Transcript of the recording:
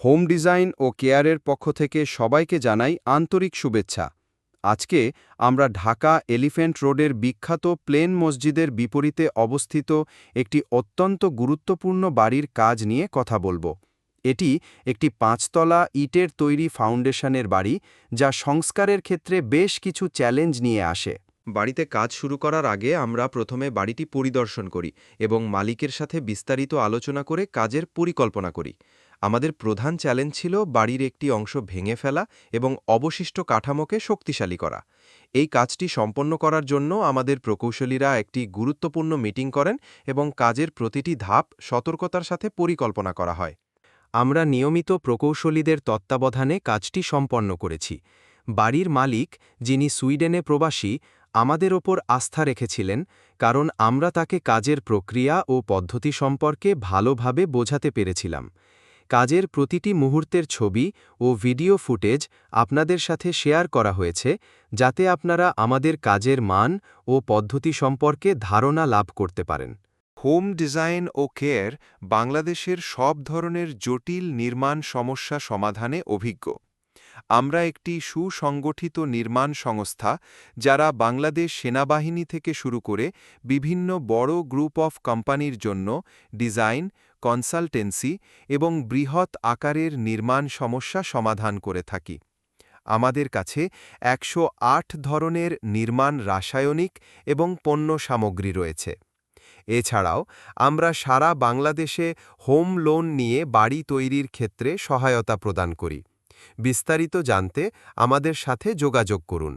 Home design ও কেয়ারের পক্ষ থেকে সবাইকে জানাই আন্তরিক শুভেচ্ছা। আজকে আমরা ঢাকা এলিফ্যান্ট রোডের বিখ্যাত প্লেন মসজিদের বিপরীতে অবস্থিত একটি অত্যন্ত গুরুত্বপূর্ণ বাড়ির কাজ নিয়ে কথা বলব। এটি একটি পাঁচতলা ইটের তৈরি ফাউন্ডেশনের বাড়ি, যা সংস্কারের ক্ষেত্রে বেশ কিছু চ্যালেঞ্জ নিয়ে আসে। বাড়িতে কাজ শুরু করার আগে আমরা প্রথমে বাড়িটি পরিদর্শন করি এবং মালিকের সাথে বিস্তারিত আলোচনা করে কাজের পরিকল্পনা করি। আমাদের প্রধান চ্যালেঞ্জ ছিল বাড়ির একটি অংশ ভেঙে ফেলা এবং অবশিষ্ট কাঠামোকে শক্তিশালী করা। এই কাজটি সম্পন্ন করার জন্য আমাদের প্রকৌশলীরা একটি গুরুত্বপূর্ণ মিটিং করেন এবং কাজের প্রতিটি ধাপ সতর্কতার সাথে পরিকল্পনা করা হয়। আমরা নিয়মিত প্রকৌশলীদের তত্ত্বাবধানে কাজটি সম্পন্ন করেছি। বাড়ির মালিক, যিনি সুইডেনে প্রবাসী, আমাদের ওপর আস্থা রেখেছিলেন, কারণ আমরা তাকে কাজের প্রক্রিয়া ও পদ্ধতি সম্পর্কে ভালোভাবে বোঝাতে পেরেছিলাম। কাজের প্রতিটি মুহূর্তের ছবি ও ভিডিও ফুটেজ আপনাদের সাথে শেয়ার করা হয়েছে, যাতে আপনারা আমাদের কাজের মান ও পদ্ধতি সম্পর্কে ধারণা লাভ করতে পারেন। হোম ডিজাইন ও কেয়ার বাংলাদেশের সব ধরনের জটিল নির্মাণ সমস্যা সমাধানে অভিজ্ঞ। আমরা একটি সুসংগঠিত নির্মাণ সংস্থা যারা বাংলাদেশ সেনাবাহিনী থেকে শুরু করে বিভিন্ন বড় গ্রুপ অফ কোম্পানির জন্য ডিজাইন, কনসালটেন্সি এবং বৃহৎ আকারের নির্মাণ সমস্যা সমাধান করে থাকি। আমাদের কাছে একশো আট ধরনের নির্মাণ রাসায়নিক এবং পণ্য সামগ্রী রয়েছে। এছাড়াও আমরা সারা বাংলাদেশে হোম লোন নিয়ে বাড়ি তৈরির ক্ষেত্রে সহায়তা প্রদান করি। বিস্তারিত জানতে আমাদের সাথে যোগাযোগ করুন।